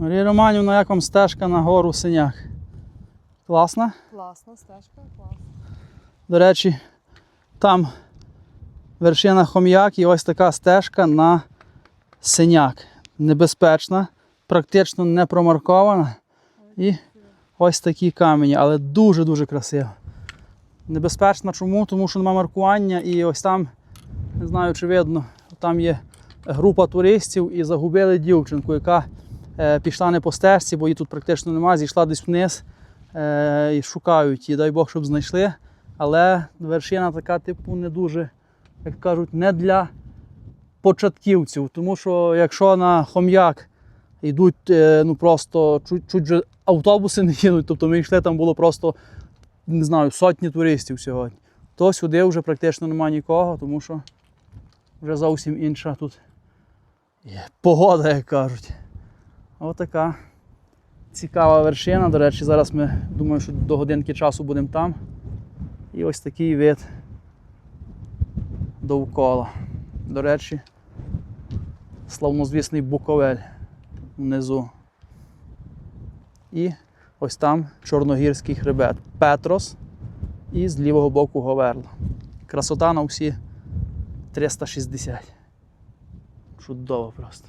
Марія Романівна, як вам стежка на гору синяк? Класна? Класна стежка, класна. До речі, там вершина хом'як і ось така стежка на синяк. Небезпечна, практично не промаркована. І ось такі камені, але дуже-дуже красиво. Небезпечна чому? Тому що немає маркування і ось там, не знаю, чи видно, там є група туристів і загубили дівчинку, яка пішла не по стежці, бо її тут практично немає, зійшла десь вниз е, і шукають її. Дай Бог, щоб знайшли. Але вершина така, типу, не дуже, як кажуть, не для початківців. Тому що якщо на хом'як йдуть е, ну просто чуть, чуть же автобуси не їдуть, тобто ми йшли, там було просто не знаю, сотні туристів сьогодні. То сюди вже практично немає нікого, тому що вже зовсім інша тут погода, як кажуть. Отака цікава вершина. До речі, зараз ми думаю, що до годинки часу будемо там. І ось такий вид довкола. До речі, славнозвісний Буковель внизу. І ось там чорногірський хребет Петрос і з лівого боку Говерла. Красота на всі 360. Чудово просто.